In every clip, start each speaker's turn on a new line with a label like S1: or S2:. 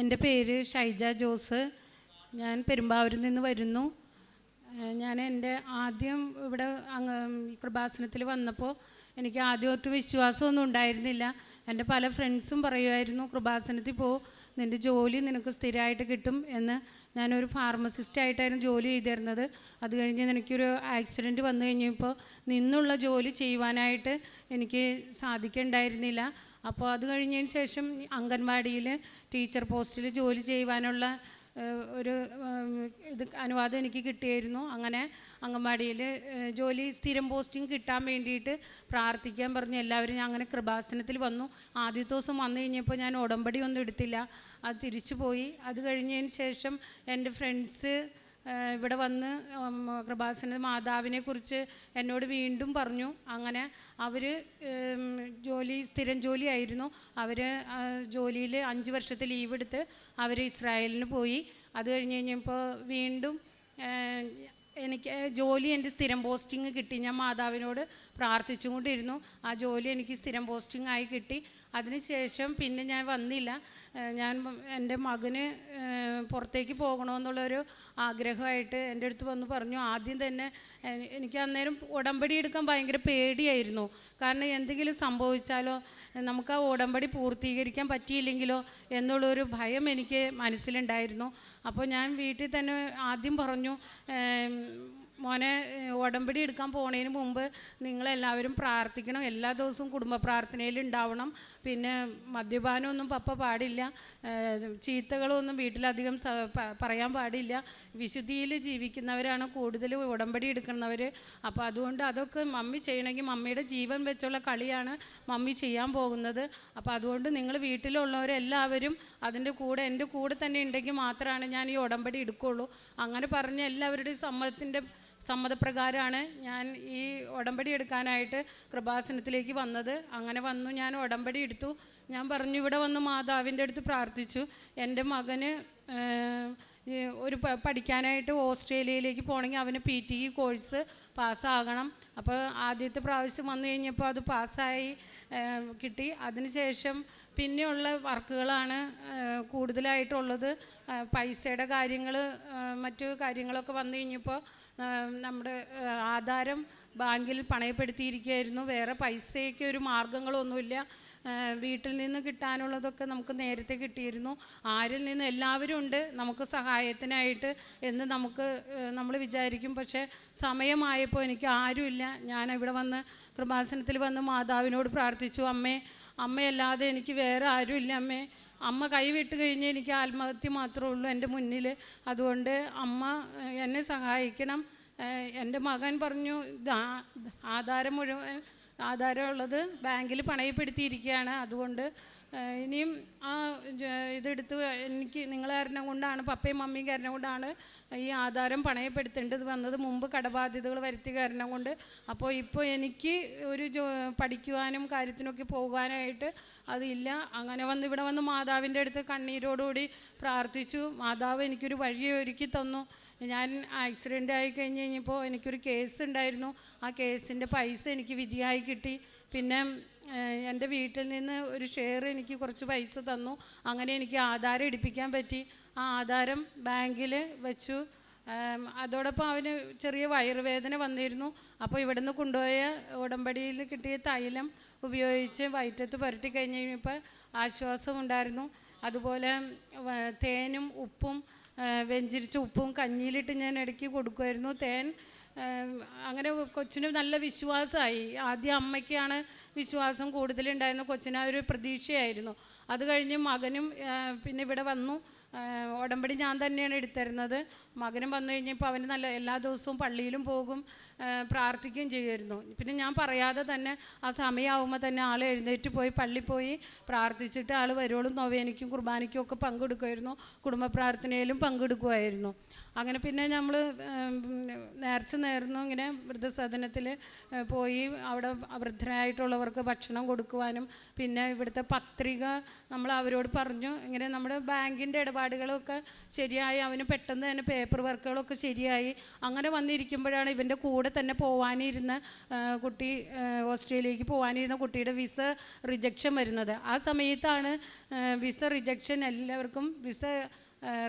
S1: എന്റെ പേര് ഷൈജ ജോസ്. ഞാൻ പെരുമ്പാവൂരിൽ നിന്ന് വരുന്നു. ഞാൻ എന്റെ ആദ്യം ഇവിടെ അങ്ങ് കൃപാസനത്തിൽ വന്നപ്പോൾ എനിക്ക് ആദ്യം ഒട്ടും വിശ്വാസമൊന്നും ഉണ്ടായിരുന്നില്ല. എന്റെ പല ഫ്രണ്ട്സും പറയുമായിരുന്നു കൃപാസനത്തിൽ പോ നിന്റെ ജോലി നിനക്ക് സ്ഥിരമായിട്ട് കിട്ടും എന്ന്. ഞാനൊരു ഫാർമസിസ്റ്റ് ആയിട്ടായിരുന്നു ജോലി ചെയ്തിരുന്നത്. അത് കഴിഞ്ഞ് എനിക്കൊരു ആക്സിഡന്റ് വന്നു കഴിഞ്ഞപ്പോൾ നിന്നുള്ള ജോലി ചെയ്യുവാനായിട്ട് എനിക്ക് സാധിക്കണ്ടായിരുന്നില്ല. അപ്പോൾ അത് കഴിഞ്ഞതിന് ശേഷം അംഗൻവാടിയിൽ ടീച്ചർ പോസ്റ്റിൽ ജോലി ചെയ്യുവാനുള്ള ഒരു ഇത് അനുവാദം എനിക്ക് കിട്ടിയായിരുന്നു. അങ്ങനെ അംഗൻവാടിയിൽ ജോലി സ്ഥിരം പോസ്റ്റിംഗ് കിട്ടാൻ വേണ്ടിയിട്ട് പ്രാർത്ഥിക്കാൻ പറഞ്ഞു. എല്ലാവരും ഞാൻ അങ്ങനെ കൃപാസനത്തിൽ വന്നു. ആദ്യത്തെ ദിവസം വന്നു കഴിഞ്ഞപ്പോൾ ഞാൻ ഉടമ്പടി ഒന്നും എടുത്തില്ല. അത് തിരിച്ചു പോയി. അത് കഴിഞ്ഞതിന് ശേഷം എന്റെ ഫ്രണ്ട്സ് ഇവിടെ വന്ന് കൃപാസന മാതാവിനെ കുറിച്ച് എന്നോട് വീണ്ടും പറഞ്ഞു. അങ്ങനെ അവർ ജോലി സ്ഥിരം ജോലിയായിരുന്നു അവർ ജോലിയിൽ അഞ്ച് വർഷത്തെ ലീവ് എടുത്ത് അവർ ഇസ്രായേലിന് പോയി. അത് കഴിഞ്ഞ് കഴിഞ്ഞപ്പോൾ വീണ്ടും എനിക്ക് ജോലി എന്റെ സ്ഥിരം പോസ്റ്റിംഗ് കിട്ടി. ഞാൻ മാതാവിനോട് പ്രാർത്ഥിച്ചുകൊണ്ടിരുന്നു ആ ജോലി എനിക്ക് സ്ഥിരം പോസ്റ്റിംഗ് ആയി കിട്ടി. അതിനുശേഷം പിന്നെ ഞാൻ വന്നില്ല. ഞാൻ എന്റെ മകന് പുറത്തേക്ക് പോകണമെന്നുള്ളൊരു ആഗ്രഹമായിട്ട് എന്റെ അടുത്ത് വന്ന് പറഞ്ഞു. ആദ്യം തന്നെ എനിക്ക് അന്നേരം ഉടമ്പടി എടുക്കാൻ ഭയങ്കര പേടിയായിരുന്നു. കാരണം എന്തെങ്കിലും സംഭവിച്ചാലോ നമുക്ക് ആ ഉടമ്പടി പൂർത്തീകരിക്കാൻ പറ്റിയില്ലെങ്കിലോ എന്നുള്ളൊരു ഭയം എനിക്ക് മനസ്സിലുണ്ടായിരുന്നു. അപ്പോൾ ഞാൻ വീട്ടിൽ തന്നെ ആദ്യം പറഞ്ഞു മോനെ ഉടമ്പടി എടുക്കാൻ പോണതിന് മുമ്പ് നിങ്ങളെല്ലാവരും പ്രാർത്ഥിക്കണം. എല്ലാ ദിവസവും കുടുംബ പ്രാർത്ഥനയിൽ ഉണ്ടാവണം. പിന്നെ മദ്യപാനമൊന്നും പപ്പ പാടില്ല. ചീത്തകളൊന്നും വീട്ടിലധികം പറയാൻ പാടില്ല. വിശുദ്ധിയിൽ ജീവിക്കുന്നവരാണ് കൂടുതൽ ഉടമ്പടി എടുക്കുന്നവർ. അപ്പോൾ അതുകൊണ്ട് അതൊക്കെ മമ്മി ചെയ്യണമെങ്കിൽ മമ്മിയുടെ ജീവൻ വെച്ചുള്ള കളിയാണ് മമ്മി ചെയ്യാൻ പോകുന്നത്. അപ്പോൾ അതുകൊണ്ട് നിങ്ങൾ വീട്ടിലുള്ളവരെല്ലാവരും അതിന്റെ കൂടെ എന്റെ കൂടെ തന്നെ ഉണ്ടെങ്കിൽ മാത്രമാണ് ഞാൻ ഈ ഉടമ്പടി എടുക്കുള്ളൂ. അങ്ങനെ പറഞ്ഞ് എല്ലാവരുടെയും സമ്മതത്തിന്റെ സമ്മതപ്രകാരമാണ് ഞാൻ ഈ ഉടമ്പടി എടുക്കാനായിട്ട് കൃപാസനത്തിലേക്ക് വന്നത്. അങ്ങനെ വന്നു ഞാൻ ഉടമ്പടി എടുത്തു. ഞാൻ പറഞ്ഞു ഇവിടെ വന്ന് മാതാവിന്റെ അടുത്ത് പ്രാർത്ഥിച്ചു. എന്റെ മകന് ഒരു പഠിക്കാനായിട്ട് ഓസ്ട്രേലിയയിലേക്ക് പോകണമെങ്കിൽ അവന് പി ടി ഇ കോഴ്സ് പാസ്സാകണം. അപ്പോൾ ആദ്യത്തെ പ്രാവശ്യം വന്നു കഴിഞ്ഞപ്പോൾ അത് പാസ്സായി കിട്ടി. അതിനുശേഷം പിന്നെയുള്ള വർക്കുകളാണ് കൂടുതലായിട്ടുള്ളത്. പൈസയുടെ കാര്യങ്ങൾ മറ്റു കാര്യങ്ങളൊക്കെ വന്നു കഴിഞ്ഞപ്പോൾ നമ്മുടെ ആധാരം ബാങ്കിൽ പണയപ്പെടുത്തിയിരിക്കുകയായിരുന്നു. വേറെ പൈസയ്ക്ക് ഒരു മാർഗങ്ങളൊന്നുമില്ല വീട്ടിൽ നിന്ന് കിട്ടാനുള്ളതൊക്കെ നമുക്ക് നേരത്തെ കിട്ടിയിരുന്നു. ആരിൽ നിന്ന് എല്ലാവരും ഉണ്ട്. നമുക്ക് സഹായത്തിനായിട്ട് എന്ന് നമുക്ക് നമ്മൾ വിചാരിക്കും. പക്ഷേ സമയമായപ്പോൾ എനിക്ക് ആരുമില്ല. ഞാൻ ഇവിടെ വന്ന് കൃപാസനത്തിൽ വന്ന് മാതാവിനോട് പ്രാർത്ഥിച്ചു. അമ്മേ അമ്മയല്ലാതെ എനിക്ക് വേറെ ആരുമില്ല അമ്മേ. അമ്മ കൈവിട്ട് കഴിഞ്ഞ് എനിക്ക് ആത്മഹത്യ മാത്രമേ ഉള്ളൂ എന്റെ മുന്നിൽ. അതുകൊണ്ട് അമ്മ എന്നെ സഹായിക്കണം. എന്റെ മകൻ പറഞ്ഞു ആധാരം മുഴുവൻ ആധാരമുള്ളത് ബാങ്കിൽ പണയപ്പെടുത്തിയിരിക്കുകയാണ്. അതുകൊണ്ട് ഇനിയും ആ ഇതെടുത്ത് എനിക്ക് നിങ്ങൾ കാരണം കൊണ്ടാണ് പപ്പയും മമ്മിയും കാരണം കൊണ്ടാണ് ഈ ആധാരം പണയപ്പെടുത്തേണ്ടത് വന്നത്. മുമ്പ് കടബാധ്യതകൾ വരുത്തിയ കാരണം കൊണ്ട്. അപ്പോൾ ഇപ്പോൾ എനിക്ക് ഒരു ജോ പഠിക്കുവാനും കാര്യത്തിനൊക്കെ പോകാനായിട്ട് അതില്ല. അങ്ങനെ വന്ന് ഇവിടെ വന്ന് മാതാവിന്റെ അടുത്ത് കണ്ണീരോടുകൂടി പ്രാർത്ഥിച്ചു. മാതാവ് എനിക്കൊരു വഴി ഒരുക്കി തന്നു. ഞാൻ ആക്സിഡന്റ് ആയി കഴിഞ്ഞ് കഴിഞ്ഞപ്പോൾ എനിക്കൊരു കേസ് ഉണ്ടായിരുന്നു. ആ കേസിന്റെ പൈസ എനിക്ക് വിധിയായി കിട്ടി. പിന്നെ എന്റെ വീട്ടിൽ നിന്ന് ഒരു ഷെയർ എനിക്ക് കുറച്ച് പൈസ തന്നു. അങ്ങനെ എനിക്ക് ആധാരം എടുപ്പിക്കാൻ പറ്റി. ആ ആധാരം ബാങ്കിൽ വെച്ചു. അതോടൊപ്പം അവന് ചെറിയ വയറുവേദന വന്നിരുന്നു. അപ്പോൾ ഇവിടുന്ന് കൊണ്ടുപോയ ഉടമ്പടിയിൽ കിട്ടിയ തൈലം ഉപയോഗിച്ച് വയറ്റത്ത് പുരട്ടി കഴിഞ്ഞ് കഴിഞ്ഞപ്പോൾ ആശ്വാസമുണ്ടായിരുന്നു അതുപോലെ തേനും ഉപ്പും വെഞ്ചിരിച്ച ഉപ്പും കഞ്ഞിയിലിട്ട് ഞാൻ ഇടയ്ക്ക് കൊടുക്കുമായിരുന്നു. തേൻ അങ്ങനെ കൊച്ചിന് നല്ല വിശ്വാസമായി. ആദ്യം അമ്മയ്ക്കാണ് വിശ്വാസം കൂടുതലുണ്ടായിരുന്ന കൊച്ചിന് ഒരു പ്രതീക്ഷയായിരുന്നു. അത് കഴിഞ്ഞ് മകനും പിന്നെ ഇവിടെ വന്നു. ഉടമ്പടി ഞാൻ തന്നെയാണ് എടുത്തിരുന്നത്. മകനും വന്നു കഴിഞ്ഞപ്പോൾ അവന് നല്ല എല്ലാ ദിവസവും പള്ളിയിലും പോകും പ്രാർത്ഥിക്കുകയും ചെയ്യുമായിരുന്നു. പിന്നെ ഞാൻ പറയാതെ തന്നെ ആ സമയമാകുമ്പോൾ തന്നെ ആൾ എഴുന്നേറ്റ് പോയി പള്ളി പോയി പ്രാർത്ഥിച്ചിട്ട് ആൾ വരുവോളും നൊവേനിക്കും കുർബാനയ്ക്കും ഒക്കെ പങ്കെടുക്കുമായിരുന്നു. കുടുംബ പ്രാർത്ഥനയിലും പങ്കെടുക്കുമായിരുന്നു. അങ്ങനെ പിന്നെ നമ്മൾ നേർച്ച നേർന്നു ഇങ്ങനെ വൃദ്ധസദനത്തിൽ പോയി അവിടെ വൃദ്ധരായിട്ടുള്ളവർക്ക് ഭക്ഷണം കൊടുക്കുവാനും പിന്നെ ഇവിടുത്തെ പത്രിക നമ്മൾ അവരോട് പറഞ്ഞു. ഇങ്ങനെ നമ്മുടെ ബാങ്കിന്റെ ഇടപാടുകളൊക്കെ ശരിയായി അവന് പെട്ടെന്ന് തന്നെ പേപ്പർ വർക്കുകളൊക്കെ ശരിയായി. അങ്ങനെ വന്നിരിക്കുമ്പോഴാണ് ഇവന്റെ കൂടെ തന്നെ പോവാനിരുന്ന കുട്ടി ഓസ്ട്രേലിയയ്ക്ക് പോകാനിരുന്ന കുട്ടിയുടെ വിസ റിജക്ഷൻ വരുന്നത്. ആ സമയത്താണ് വിസ റിജക്ഷൻ എല്ലാവർക്കും വിസ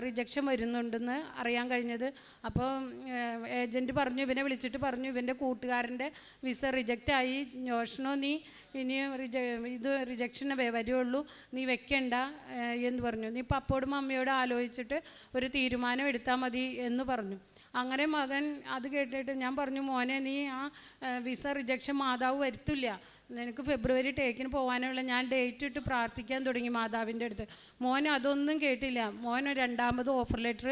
S1: റിജക്ഷൻ വരുന്നുണ്ടെന്ന് അറിയാൻ കഴിഞ്ഞത്. അപ്പോൾ ഏജന്റ് പറഞ്ഞു ഇവനെ വിളിച്ചിട്ട് പറഞ്ഞു ഇവന്റെ കൂട്ടുകാരന്റെ വിസ റിജക്റ്റായി ജോഷ്ണോ നീ ഇനി റിജ ഇത് റിജക്ഷൻ വരുള്ളൂ നീ വെക്കണ്ട എന്ന് പറഞ്ഞു. നീ പപ്പോടും അമ്മയോടും ആലോചിച്ചിട്ട് ഒരു തീരുമാനം എടുത്താൽ മതി എന്ന് പറഞ്ഞു. അങ്ങനെ മകൻ അത് കേട്ടിട്ട് ഞാൻ പറഞ്ഞു മോനെ നീ ആ വിസ റിജക്ഷൻ മാതാവ് വരുത്തില്ല. നിനക്ക് ഫെബ്രുവരി ടേക്കിന് പോകാനുള്ള ഞാൻ ഡേറ്റ് ഇട്ട് പ്രാർത്ഥിക്കാൻ തുടങ്ങി മാതാവിന്റെ അടുത്ത്. മോൻ അതൊന്നും കേട്ടില്ല. മോൻ രണ്ടാമത് ഓഫർ ലെറ്റർ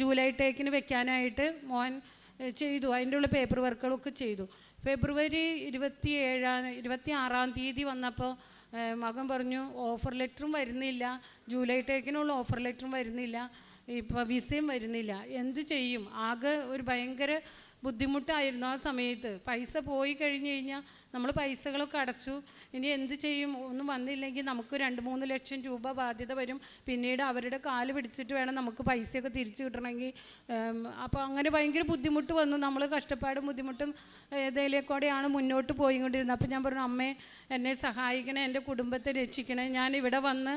S1: ജൂലൈ ടേക്കിന് വെക്കാനായിട്ട് മോൻ ചെയ്തു. അതിന്റെ ഉള്ള പേപ്പർ വർക്കുകളൊക്കെ ചെയ്തു. ഫെബ്രുവരി ഇരുപത്തി ഏഴാം ഇരുപത്തി ആറാം തീയതി വന്നപ്പോൾ മകൻ പറഞ്ഞു ഓഫർ ലെറ്ററും വരുന്നില്ല. ജൂലൈ ടേക്കിനുള്ള ഓഫർ ലെറ്ററും വരുന്നില്ല. ഇപ്പോൾ വിസയും വരുന്നില്ല. എന്ത് ചെയ്യും? ആകെ ഒരു ഭയങ്കര ബുദ്ധിമുട്ടായിരുന്നു ആ സമയത്ത്. പൈസ പോയി കഴിഞ്ഞ് കഴിഞ്ഞാൽ നമ്മൾ പൈസകളൊക്കെ അടച്ചു. ഇനി എന്ത് ചെയ്യും? ഒന്നും വന്നില്ലെങ്കിൽ നമുക്ക് രണ്ട് മൂന്ന് ലക്ഷം രൂപ ബാധ്യത വരും. പിന്നീട് അവരുടെ കാൽ പിടിച്ചിട്ട് വേണം നമുക്ക് പൈസയൊക്കെ തിരിച്ചു കിട്ടണമെങ്കിൽ. അപ്പോൾ അങ്ങനെ ഭയങ്കര ബുദ്ധിമുട്ട് വന്നു. നമ്മൾ കഷ്ടപ്പാടും ബുദ്ധിമുട്ടും ഏതേലേക്കൂടെയാണ് മുന്നോട്ട് പോയിക്കൊണ്ടിരുന്നത്. അപ്പോൾ ഞാൻ പറഞ്ഞു അമ്മേ എന്നെ സഹായിക്കണേ എന്റെ കുടുംബത്തെ രക്ഷിക്കണേ. ഞാൻ ഇവിടെ വന്ന്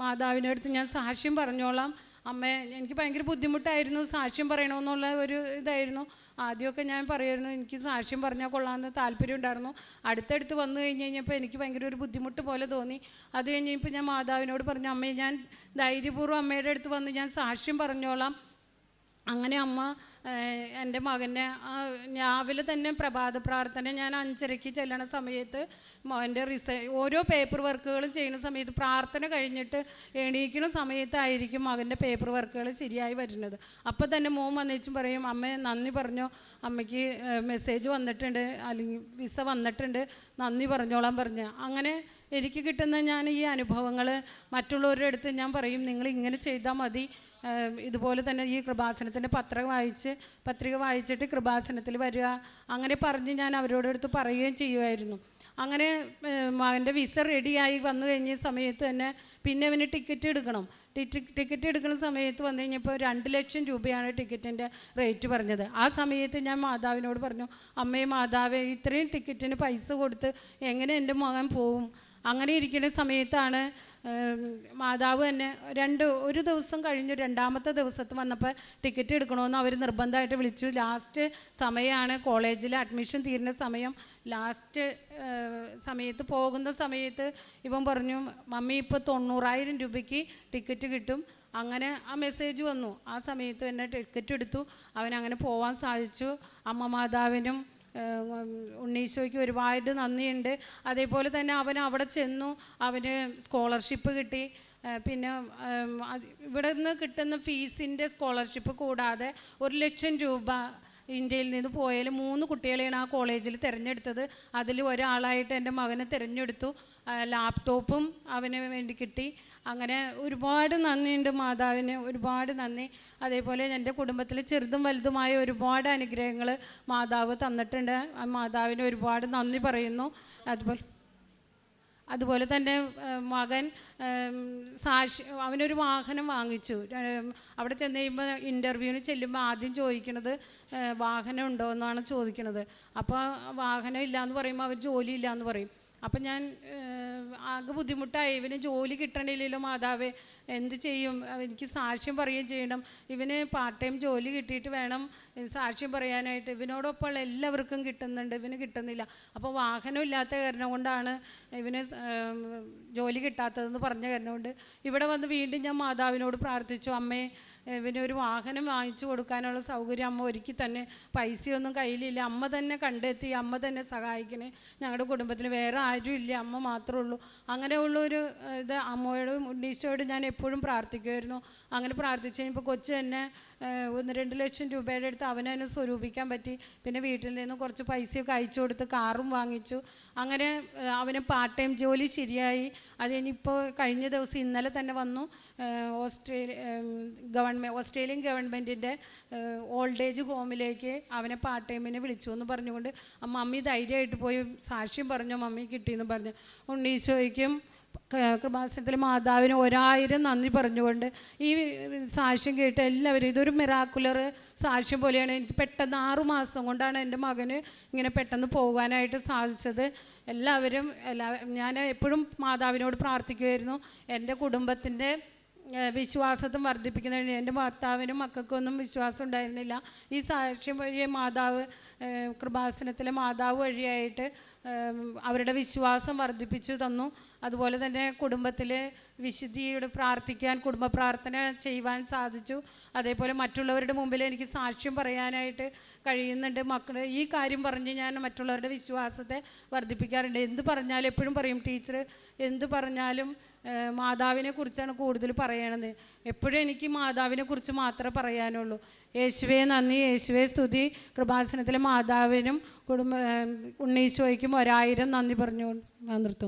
S1: മാതാവിനടുത്ത് അടുത്ത് ഞാൻ സാക്ഷ്യം പറഞ്ഞോളാം. അമ്മ എനിക്ക് ഭയങ്കര ബുദ്ധിമുട്ടായിരുന്നു സാക്ഷ്യം പറയണമെന്നുള്ള ഒരു ഇതായിരുന്നു. ആദ്യമൊക്കെ ഞാൻ പറയുമായിരുന്നു എനിക്ക് സാക്ഷ്യം പറഞ്ഞാൽ കൊള്ളാമെന്ന് താല്പര്യം ഉണ്ടായിരുന്നു. അടുത്തടുത്ത് വന്നു കഴിഞ്ഞ് കഴിഞ്ഞപ്പോൾ എനിക്ക് ഭയങ്കര ഒരു ബുദ്ധിമുട്ട് പോലെ തോന്നി. അത് കഴിഞ്ഞപ്പോൾ ഞാൻ മാതാവിനോട് പറഞ്ഞു അമ്മയെ ഞാൻ ധൈര്യപൂർവം അമ്മയുടെ അടുത്ത് വന്ന് ഞാൻ സാക്ഷ്യം പറഞ്ഞോളാം. അങ്ങനെ അമ്മ എന്റെ മകനെ രാവിലെ തന്നെ പ്രഭാത പ്രാർത്ഥന ഞാൻ അഞ്ചരയ്ക്ക് ചെല്ലണ സമയത്ത് മോന്റെ റിസ ഓരോ പേപ്പർ വർക്കുകളും ചെയ്യുന്ന സമയത്ത് പ്രാർത്ഥന കഴിഞ്ഞിട്ട് എണീക്കുന്ന സമയത്തായിരിക്കും മകന്റെ പേപ്പർ വർക്കുകൾ ശരിയായി വരുന്നത്. അപ്പോൾ തന്നെ മോൻ വന്നേച്ചും പറയും അമ്മ നന്ദി പറഞ്ഞോ. അമ്മയ്ക്ക് മെസ്സേജ് വന്നിട്ടുണ്ട്. അല്ലെങ്കിൽ വിസ വന്നിട്ടുണ്ട്. നന്ദി പറഞ്ഞോളാം പറഞ്ഞ്. അങ്ങനെ എനിക്ക് കിട്ടുന്ന ഞാൻ ഈ അനുഭവങ്ങൾ മറ്റുള്ളവരുടെ അടുത്ത് ഞാൻ പറയും നിങ്ങൾ ഇങ്ങനെ ചെയ്താൽ മതി. ഇതുപോലെ തന്നെ ഈ കൃപാസനത്തിന്റെ പത്രം വായിച്ച് പത്രിക വായിച്ചിട്ട് കൃപാസനത്തിൽ വരിക അങ്ങനെ പറഞ്ഞ് ഞാൻ അവരോട് അടുത്ത് പറയുകയും ചെയ്യുമായിരുന്നു. അങ്ങനെ അവന്റെ വിസ റെഡിയായി വന്നു കഴിഞ്ഞ സമയത്ത് തന്നെ പിന്നെ അവന് ടിക്കറ്റ് എടുക്കണം. ടിക്കറ്റ് എടുക്കുന്ന സമയത്ത് വന്നു കഴിഞ്ഞപ്പോൾ രണ്ട് ലക്ഷം രൂപയാണ് ടിക്കറ്റിന്റെ റേറ്റ് പറഞ്ഞത്. ആ സമയത്ത് ഞാൻ മാതാവിനോട് പറഞ്ഞു അമ്മേ മാതാവേ ഇത്രയും ടിക്കറ്റിന് പൈസ കൊടുത്ത് എങ്ങനെ എന്റെ മകൻ പോവും? അങ്ങനെ ഇരിക്കുന്ന സമയത്താണ് മാതാവ് തന്നെ രണ്ട് ഒരു ദിവസം കഴിഞ്ഞു രണ്ടാമത്തെ ദിവസത്ത് വന്നപ്പോൾ ടിക്കറ്റ് എടുക്കണമെന്ന് അവർ നിർബന്ധമായിട്ട് വിളിച്ചു. ലാസ്റ്റ് സമയമാണ് കോളേജിൽ അഡ്മിഷൻ തീരുന്ന സമയം. ലാസ്റ്റ് സമയത്ത് പോകുന്ന സമയത്ത് ഇവൻ പറഞ്ഞു മമ്മി ഇപ്പോൾ തൊണ്ണൂറായിരം രൂപയ്ക്ക് ടിക്കറ്റ് കിട്ടും. അങ്ങനെ ആ മെസ്സേജ് വന്നു. ആ സമയത്ത് തന്നെ ടിക്കറ്റ് എടുത്തു. അവനങ്ങനെ പോവാൻ സാധിച്ചു. അമ്മ മാതാവിനും ഉണ്ണീശോയ്ക്ക് ഒരുപാട് നന്ദിയുണ്ട്. അതേപോലെ തന്നെ അവൻ അവിടെ ചെന്നു അവന് സ്കോളർഷിപ്പ് കിട്ടി. പിന്നെ ഇവിടെ നിന്ന് കിട്ടുന്ന ഫീസിന്റെ സ്കോളർഷിപ്പ് കൂടാതെ ഒരു ലക്ഷം രൂപ ഇന്ത്യയിൽ നിന്ന് പോയാലും മൂന്ന് കുട്ടികളെയാണ് ആ കോളേജിൽ തിരഞ്ഞെടുത്തത്. അതിൽ ഒരാളായിട്ട് എന്റെ മകനെ തിരഞ്ഞെടുത്തു. ലാപ്ടോപ്പും അവന് വേണ്ടി കിട്ടി. അങ്ങനെ ഒരുപാട് നന്ദിയുണ്ട് മാതാവിന് ഒരുപാട് നന്ദി. അതേപോലെ എന്റെ കുടുംബത്തിൽ ചെറുതും വലുതുമായ ഒരുപാട് അനുഗ്രഹങ്ങൾ മാതാവ് തന്നിട്ടുണ്ട്. മാതാവിന് ഒരുപാട് നന്ദി പറയുന്നു. അതുപോലെ അതുപോലെ തന്നെ മകൻ സാക്ഷി അവനൊരു വാഹനം വാങ്ങിച്ചു. അവിടെ ചെന്ന് കഴിയുമ്പോൾ ഇന്റർവ്യൂവിന് ചെല്ലുമ്പോൾ ആദ്യം ചോദിക്കണത് വാഹനം ഉണ്ടോ എന്നാണ് ചോദിക്കണത്. അപ്പോൾ വാഹനം ഇല്ല എന്ന് പറയുമ്പോൾ അവർ ജോലി ഇല്ല എന്ന് പറയും. അപ്പം ഞാൻ ആകെ ബുദ്ധിമുട്ടായി. ഇവന് ജോലി കിട്ടണില്ലല്ലോ മാതാവേ എന്ത് ചെയ്യും? എനിക്ക് സാക്ഷ്യം പറയുകയും ചെയ്യണം. ഇവന് പാർട്ട് ടൈം ജോലി കിട്ടിയിട്ട് വേണം സാക്ഷ്യം പറയാനായിട്ട് ഇവനോടൊപ്പം എല്ലാവർക്കും കിട്ടുന്നുണ്ട് ഇവന് കിട്ടുന്നില്ല. അപ്പോൾ വാഹനം ഇല്ലാത്ത കാരണം കൊണ്ടാണ് ഇവന് ജോലി കിട്ടാത്തതെന്ന് പറഞ്ഞ കാരണം കൊണ്ട് ഇവിടെ വന്ന് വീണ്ടും ഞാൻ മാതാവിനോട് പ്രാർത്ഥിച്ചു അമ്മേ ഇവന് ഒരു വാഹനം വാങ്ങിച്ചു കൊടുക്കാനുള്ള സൗകര്യം അമ്മ ഒരുക്കി തന്നെ. പൈസയൊന്നും കയ്യിലില്ല. അമ്മ തന്നെ കണ്ടെത്തി അമ്മ തന്നെ സഹായിക്കണേ. ഞങ്ങളുടെ കുടുംബത്തിൽ വേറെ ആരും ഇല്ല. അമ്മ മാത്രമേ ഉള്ളൂ. അങ്ങനെയുള്ള ഒരു ഇത് അമ്മയോടും ഉണ്ണീശോയോടും ഞാൻ എപ്പോഴും പ്രാർത്ഥിക്കുമായിരുന്നു അങ്ങനെ പ്രാർത്ഥിച്ച് കഴിഞ്ഞപ്പോൾ കൊച്ചു തന്നെ ഒന്ന് രണ്ട് ലക്ഷം രൂപയുടെ അടുത്ത് അവനതിനെ സ്വരൂപിക്കാൻ പറ്റി. പിന്നെ വീട്ടിൽ നിന്ന് കുറച്ച് പൈസയൊക്കെ അയച്ചു കൊടുത്ത് കാറും വാങ്ങിച്ചു. അങ്ങനെ അവന് പാർട്ട് ടൈം ജോലി ശരിയായി. അത് ഇനിയിപ്പോൾ കഴിഞ്ഞ ദിവസം ഇന്നലെ തന്നെ വന്നു. ഓസ്ട്രേലിയ ഗവൺമെന്റ് ഓസ്ട്രേലിയൻ ഗവൺമെന്റിന്റെ ഓൾഡ് ഏജ് ഹോമിലേക്ക് അവനെ പാർട്ട് ടൈമിനെ വിളിച്ചു എന്ന് പറഞ്ഞുകൊണ്ട് മമ്മി ധൈര്യമായിട്ട് പോയി. സാക്ഷ്യം പറഞ്ഞു മമ്മി കിട്ടിയെന്ന് പറഞ്ഞു. ഉണ്ണീശോയ്ക്കും കൃപാസനത്തിലെ മാതാവിന് ഒരായിരം നന്ദി പറഞ്ഞുകൊണ്ട് ഈ സാക്ഷ്യം കേട്ട് എല്ലാവരും ഇതൊരു മിറാക്കുലർ സാക്ഷ്യം പോലെയാണ്. എനിക്ക് പെട്ടെന്ന് ആറു മാസം കൊണ്ടാണ് എന്റെ മകന് ഇങ്ങനെ പെട്ടെന്ന് പോകാനായിട്ട് സാധിച്ചത്. എല്ലാവരും എല്ലാ ഞാൻ എപ്പോഴും മാതാവിനോട് പ്രാർത്ഥിക്കുമായിരുന്നു. എന്റെ കുടുംബത്തിന്റെ വിശ്വാസത്തും വർദ്ധിപ്പിക്കുന്നതിന് എന്റെ ഭർത്താവിനും മക്കൾക്കും ഒന്നും വിശ്വാസം ഉണ്ടായിരുന്നില്ല. ഈ സാക്ഷ്യം വഴി മാതാവ് കൃപാസനത്തിലെ മാതാവ് വഴിയായിട്ട് അവരുടെ വിശ്വാസം വർദ്ധിപ്പിച്ചു തന്നു. അതുപോലെ തന്നെ കുടുംബത്തിൽ വിശുദ്ധിയോട് പ്രാർത്ഥിക്കാൻ കുടുംബ പ്രാർത്ഥന ചെയ്യുവാൻ സാധിച്ചു. അതേപോലെ മറ്റുള്ളവരുടെ മുമ്പിൽ എനിക്ക് സാക്ഷ്യം പറയാനായിട്ട് കഴിയുന്നുണ്ട്. മക്കൾ ഈ കാര്യം പറഞ്ഞ് ഞാൻ മറ്റുള്ളവരുടെ വിശ്വാസത്തെ വർദ്ധിപ്പിക്കാറുണ്ട്. എന്ത് പറഞ്ഞാലും എപ്പോഴും പറയും ടീച്ചർ എന്ത് പറഞ്ഞാലും മാതാവിനെ കുറിച്ചാണ് കൂടുതൽ പറയണത്. എപ്പോഴും എനിക്ക് മാതാവിനെ കുറിച്ച് മാത്രമേ പറയാനുള്ളൂ. യേശുവെ നന്ദി. യേശുവെ സ്തുതി. കൃപാസനത്തിലെ മാതാവിനും കുടുംബ ഉണ്ണീശോയ്ക്കും ഒരായിരം നന്ദി പറഞ്ഞു ഞാൻ നിർത്തും